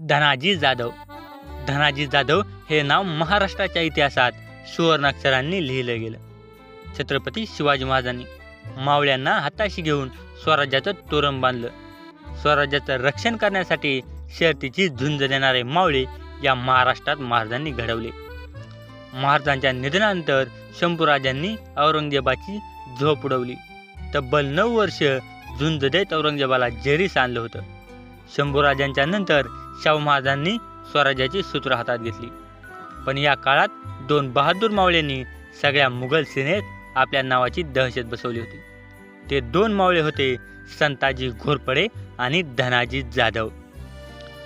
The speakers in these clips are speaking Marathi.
धनाजी जाधव. धनाजी जाधव हे नाव महाराष्ट्राच्या इतिहासात सुवर्णाक्षरांनी लिहिलं गेलं. छत्रपती शिवाजी महाराजांनी मावळ्यांना हाताशी घेऊन स्वराज्याचं तोरण बांधलं. स्वराज्याचं रक्षण करण्यासाठी शर्तीची झुंज देणारे मावळे या महाराष्ट्रात महाराजांनी घडवले. महाराजांच्या निधनानंतर शंभूराजांनी औरंगजेबाची झोप उडवली. तब्बल नऊ वर्ष झुंज देत औरंगजेबाला जेरीस आणलं होतं. शंभूराजांच्या नंतर शाहू महाराजांनी स्वराज्याची सूत्र हातात घेतली. पण या काळात दोन बहादूर मावळ्यांनी सगळ्या मुघल सेनेत आपल्या नावाची दहशत बसवली होती. ते दोन मावळे होते संताजी घोरपडे आणि धनाजी जाधव.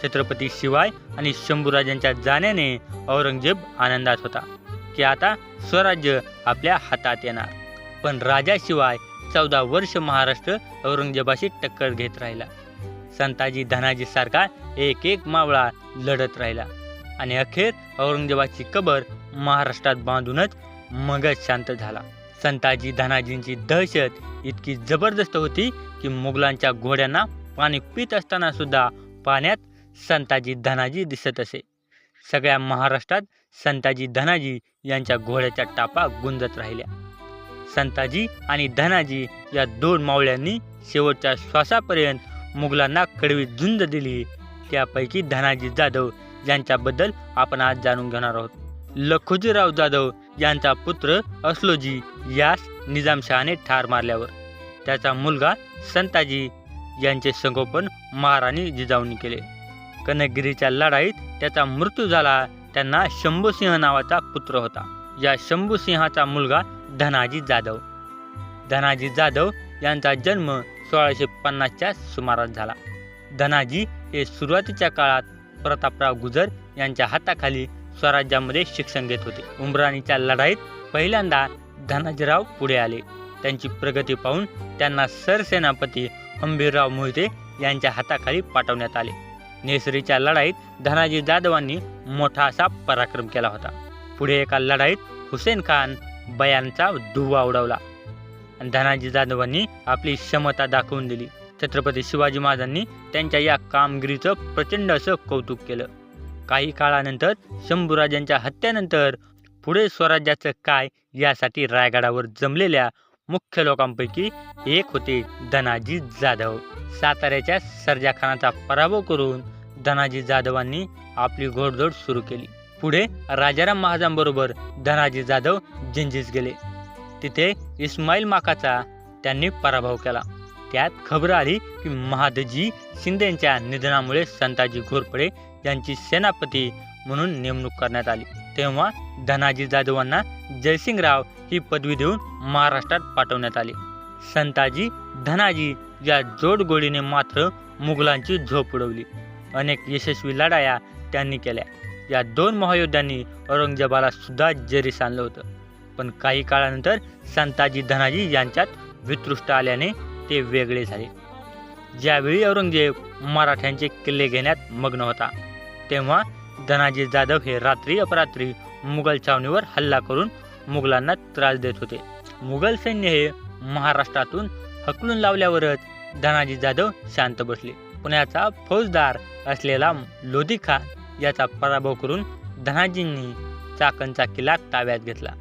छत्रपती शिवाय आणि शंभूराजांच्या जाण्याने औरंगजेब आनंदात होता की आता स्वराज्य आपल्या हातात येणार. पण राजाशिवाय चौदा वर्ष महाराष्ट्र औरंगजेबाशी टक्कर घेत राहिला. संताजी धनाजी सारखा एक एक मावळा लढत राहिला. आणि अखेर औरंगजेबाची कबर महाराष्ट्रात बांधूनच मगच शांत झाला. संताजी धनाजींची दहशत इतकी जबरदस्त होती की मुघलांच्या घोड्यांना पाणी पित असताना सुद्धा पाण्यात संताजी धनाजी दिसत असे. सगळ्या महाराष्ट्रात संताजी धनाजी यांच्या घोड्याच्या टापा गुंजत राहिल्या. संताजी आणि धनाजी या दोन मावळ्यांनी शेवटच्या श्वासापर्यंत मुघलांना कडवी झुंज दिली. त्यापैकी धनाजी जाधव यांच्याबद्दल आपण आज जाणून घेणार आहोत. लखोजीराव जाधव यांचा पुत्र असलोजी यास निजामशहाने ठार मारल्यावर. त्याचा मुलगा संताजी यांचे संगोपन महाराणी जिजाऊंनी केले. कनकगिरीच्या लढाईत त्याचा मृत्यू झाला. त्यांना शंभूसिंह नावाचा पुत्र होता. या शंभूसिंहाचा मुलगा धनाजी जाधव. धनाजी जाधव यांचा जन्म सोळाशे पन्नासच्या सुमारास झाला. धनाजी हे सुरुवातीच्या काळात प्रतापराव गुजर यांच्या हाताखाली स्वराज्यामध्ये शिक्षण घेत होते. उमराणीच्या लढाईत पहिल्यांदा धनाजीराव पुढे आले. त्यांची प्रगती पाहून त्यांना सरसेनापती हंबीरराव मोहिते यांच्या हाताखाली पाठवण्यात आले. नेसरीच्या लढाईत धनाजी जाधवांनी मोठा असा पराक्रम केला होता. पुढे एका लढाईत हुसेन खान बयांचा धुवा उडवला. आणि धनाजी जाधवांनी आपली क्षमता दाखवून दिली. छत्रपती शिवाजी महाराजांनी त्यांच्या या कामगिरीचं प्रचंड असं कौतुक केलं. काही काळानंतर शंभूराजांच्या हत्येनंतर पुढे स्वराज्याचं काय यासाठी रायगडावर जमलेल्या मुख्य लोकांपैकी एक होते धनाजी जाधव. साताऱ्याच्या सर्जाखानाचा पराभव करून धनाजी जाधवांनी आपली घोडदौड सुरू केली. पुढे राजाराम महाराजांबरोबर धनाजी जाधव जिंजीस गेले. तिथे इस्माईल माकाचा त्यांनी पराभव केला. त्यात खबर आली की महादजी शिंदेच्या निधनामुळे संताजी घोरपडे यांची सेनापती म्हणून नेमणूक करण्यात आली. तेव्हा धनाजी जाधवांना जयसिंगराव ही पदवी देऊन महाराष्ट्रात पाठवण्यात आली. संताजी धनाजी या जोडगोळीने मात्र मुघलांची झोप उडवली. अनेक यशस्वी लढाया त्यांनी केल्या. या दोन महायोद्ध्यांनी औरंगजेबाला सुद्धा जरी आणलं होतं. पण काही काळानंतर संताजी धनाजी यांच्यात वितृष्ट आल्याने ते वेगळे झाले. ज्यावेळी औरंगजेब मराठ्यांचे किल्ले घेण्यात मग्न होता तेव्हा धनाजी जाधव हे रात्री अपरात्री मुघल छावणीवर हल्ला करून मुघलांना त्रास देत होते. मुघल सैन्य हे महाराष्ट्रातून हकलून लावल्यावरच धनाजी जाधव शांत बसले. पुण्याचा फौजदार असलेला लोधी खान याचा पराभव करून धनाजींनी चाकणचा किल्ला ताब्यात घेतला.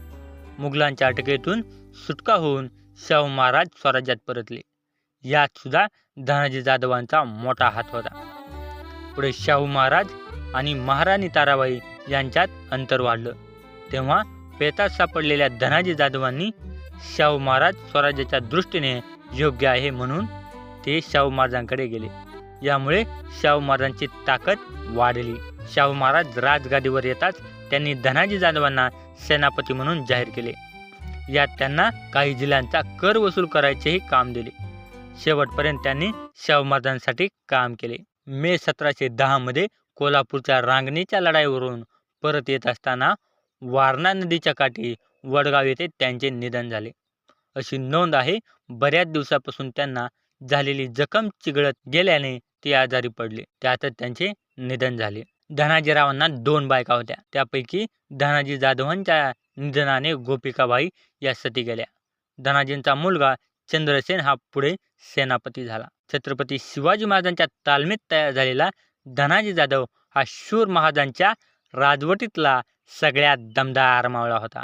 मुघलांच्या अटकेतून सुटका होऊन शाहू महाराज स्वराज्यात परतले. यात सुद्धा धनाजी जाधवांचा मोठा हात होता. पुढे शाहू महाराज आणि महाराणी ताराबाई यांच्यात अंतर वाढलं. तेव्हा पेतात सापडलेल्या धनाजी जाधवांनी शाहू महाराज स्वराज्याच्या दृष्टीने योग्य आहे म्हणून ते शाहू महाराजांकडे गेले. यामुळे शाहू महाराजांची ताकद वाढली. शाहू महाराज राजगादीवर येताच त्यांनी धनाजी जाधवांना सेनापती म्हणून जाहीर केले. यात त्यांना काही जिल्ह्यांचा कर वसूल करायचेही काम दिले. शेवटपर्यंत त्यांनी शाहू महाराजांसाठी काम केले. मे सतराशे दहामध्ये कोल्हापूरच्या रांगणीच्या लढाईवरून परत येत असताना वारणा नदीच्या काठी वडगाव येथे त्यांचे निधन झाले. अशी नोंद आहे बऱ्याच दिवसापासून त्यांना झालेली जखम चिघळत गेल्याने ते आजारी पडले. त्यातच त्यांचे निधन झाले. धनाजीरावांना दोन बायका होत्या. त्यापैकी धनाजी जाधवांच्या निधनाने गोपिकाबाई या सती गेल्या. धनाजींचा मुलगा चंद्रसेन हा पुढे सेनापती झाला. छत्रपती शिवाजी महाराजांच्या तालमीत तयार झालेला धनाजी जाधव हा शूर महाराजांच्या राजवटीतला सगळ्यात दमदार मावळा होता.